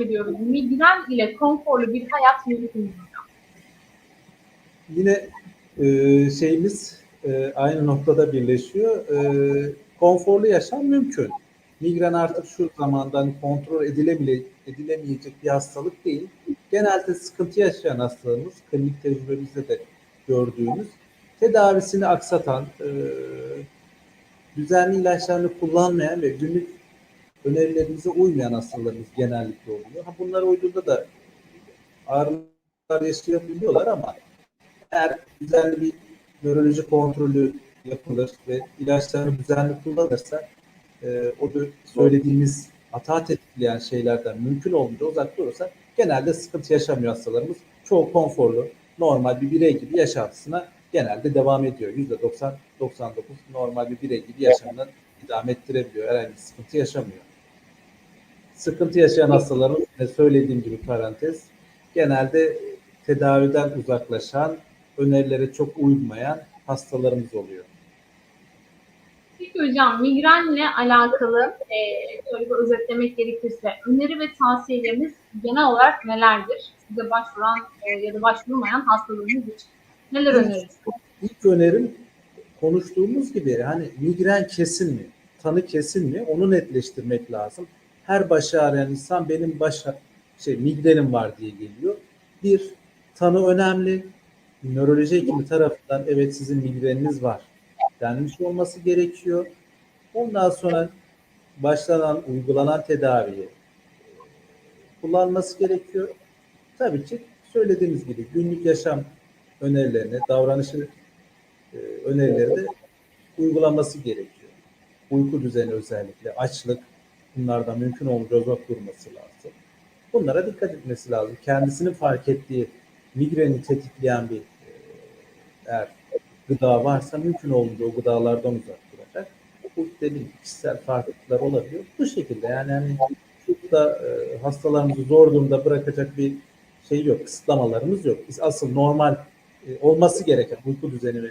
ediyoruz. Migren ile konforlu bir hayat mümkün mü? Yine e, şeyimiz e, aynı noktada birleşiyor. E, konforlu yaşam mümkün. Migren artık şu zamandan kontrol edilemile, edilemeyecek bir hastalık değil. Genelde sıkıntı yaşayan hastalarımız, klinik tecrübemizde de gördüğümüz, tedavisini aksatan, e, düzenli ilaçlarını kullanmayan ve günlük önerilerimize uymayan hastalarımız genellikle oluyor. Ha, bunlara uyduğunda da ağrılar yaşayabiliyorlar ama eğer düzenli bir nöroloji kontrolü yapılır ve ilaçlarını düzenli kullanırsa e, o da söylediğimiz hata tetikleyen şeylerden mümkün olduğunca uzak durursa genelde sıkıntı yaşamıyor hastalarımız. Çoğu konforlu, normal bir birey gibi yaşantısına genelde devam ediyor. %90-99 normal bir birey gibi yaşamını idame ettirebiliyor. Herhangi bir sıkıntı yaşamıyor. Sıkıntı yaşayan hastaların söylediğim gibi parantez genelde tedaviden uzaklaşan, önerilere çok uymayan hastalarımız oluyor. Peki hocam migrenle alakalı e, şöyle bir özetlemek gerekirse öneri ve tavsiyeleriniz genel olarak nelerdir? Size başvuran e, ya da başvurmayan hastalarınız için neler önerirsiniz? İlk önerim konuştuğumuz gibi hani migren kesin mi? Tanı kesin mi? Onu netleştirmek lazım. Her başı ağrıyan insan benim baş şey migrenim var diye geliyor. Bir tanı önemli. Nöroloji hekimi tarafından evet sizin migreniniz var denmiş olması gerekiyor. Ondan sonra başlanan, uygulanan tedaviyi kullanması gerekiyor. Tabii ki söylediğimiz gibi günlük yaşam önerilerini, davranışı e, önerileri de uygulaması gerekiyor. Uyku düzeni özellikle, açlık bunlardan mümkün olduğunca uzak durması lazım. Bunlara dikkat etmesi lazım. Kendisini fark ettiği migreni tetikleyen bir e, eğer gıda varsa mümkün olduğunca o gıdalardan uzak duracak. Bu dediğim kişisel farklılıklar olabiliyor. Bu şekilde yani hani çok da e, hastalarımızı zor durumda bırakacak bir şey yok, kısıtlamalarımız yok. Biz asıl normal e, olması gereken uyku düzeni ve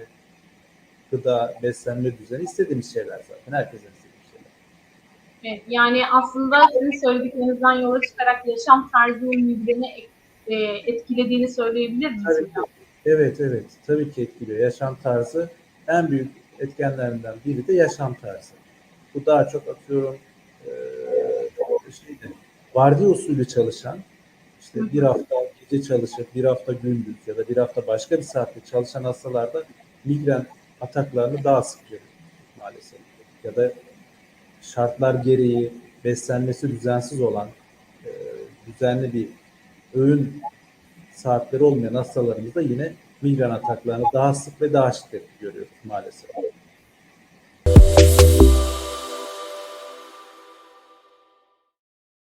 gıda, beslenme düzeni istediğimiz şeyler zaten. Herkesin istediği. Evet, yani aslında sizin söylediklerinizden yola çıkarak yaşam tarzının migreni e, etkilediğini söyleyebilir miyiz? Ki. Evet, evet. Tabii ki etkiliyor. Yaşam tarzı en büyük etkenlerinden biri de yaşam tarzı. Bu daha çok atıyorum e, şeyde, vardiya usulü çalışan, işte bir hafta gece çalışıp bir hafta gündüz ya da bir hafta başka bir saatte çalışan hastalarda migren ataklarını daha sık görüyor maalesef. Ya da şartlar gereği beslenmesi düzensiz olan e, düzenli bir öğün saatleri olmayan hastalarımızda yine migren ataklarını daha sık ve daha şiddetli görüyoruz maalesef.